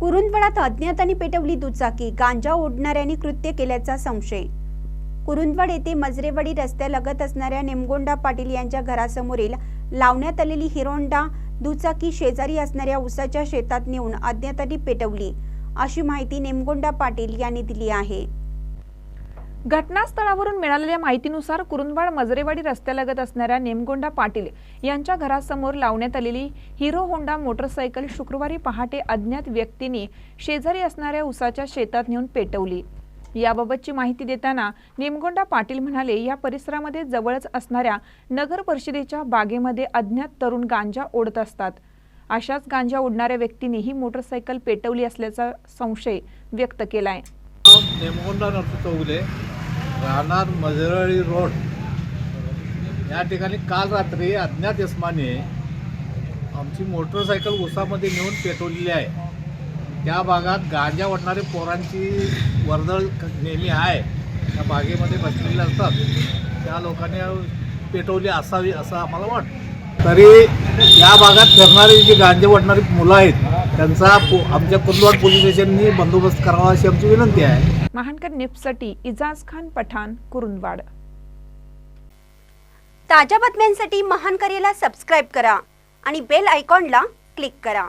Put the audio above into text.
कुरुंदवाडात अज्ञाताने पेटवली दुचाकी. गांजा ओढणाऱ्यांनी कृत्य केल्याचा संशय. कुरुंदवाड येथे मजरेवाडी रस्त्यालगत असणाऱ्या नेमगोंडा पाटील यांच्या घरासमोरील लावण्यात आलेली हिरोंडा दुचाकी शेजारी असणाऱ्या उसाच्या शेतात नेऊन अज्ञातांनी पेटवली. अशी माहिती नेमगोंडा पाटील यांनी दिली आहे. घटनास्थळावरून मिळालेल्या माहितीनुसार कुरुंदवाड मजरेवाडी रस्त्यालगत असणाऱ्या नेमगोंडा पाटील यांच्या घरासमोर लावण्यात आलेली हिरो होंडा मोटरसायकल शुक्रवारी पहाटे अज्ञात व्यक्तीने शेजारी असणाऱ्या उसाच्या शेतात नेऊन पेटवली. याबाबतची माहिती देताना नेमगोंडा पाटील म्हणाले या परिसरामध्ये जवळच असणाऱ्या नगर परिषदेच्या बागेमध्ये अज्ञात तरुण गांजा ओढत असतात. अशाच गांजा ओढणाऱ्या व्यक्तीने ही मोटरसायकल पेटवली असल्याचा संशय व्यक्त केला नेमगोंडा नरसू चौगुले राहणार मजरळी रोड. या ठिकाणी काल रात्री अज्ञात यसमाने आमची मोटरसायकल उसामध्ये नेऊन पेटवलेली आहे. त्या भागात गांजा ओढणारे पोरांची वर्दळ नेहमी आहे. त्या बागेमध्ये बसलेले असतात. त्या लोकांनी पेटवली असावी असं आम्हाला वाटतं. तरी या भागात फिरणारी जी गांजा ओढणारी मुलं आहेत त्यांचा आमच्या कुर्लवाड पोलीस स्टेशननी बंदोबस्त करावा अशी आमची विनंती आहे. महानकर निप्ससाठी इजाज खान पठाण कुरुंदवाड. ताज्या बातम्यांसाठी महान करेला सबस्क्राईब करा आणि बेल आयकॉनला क्लिक करा.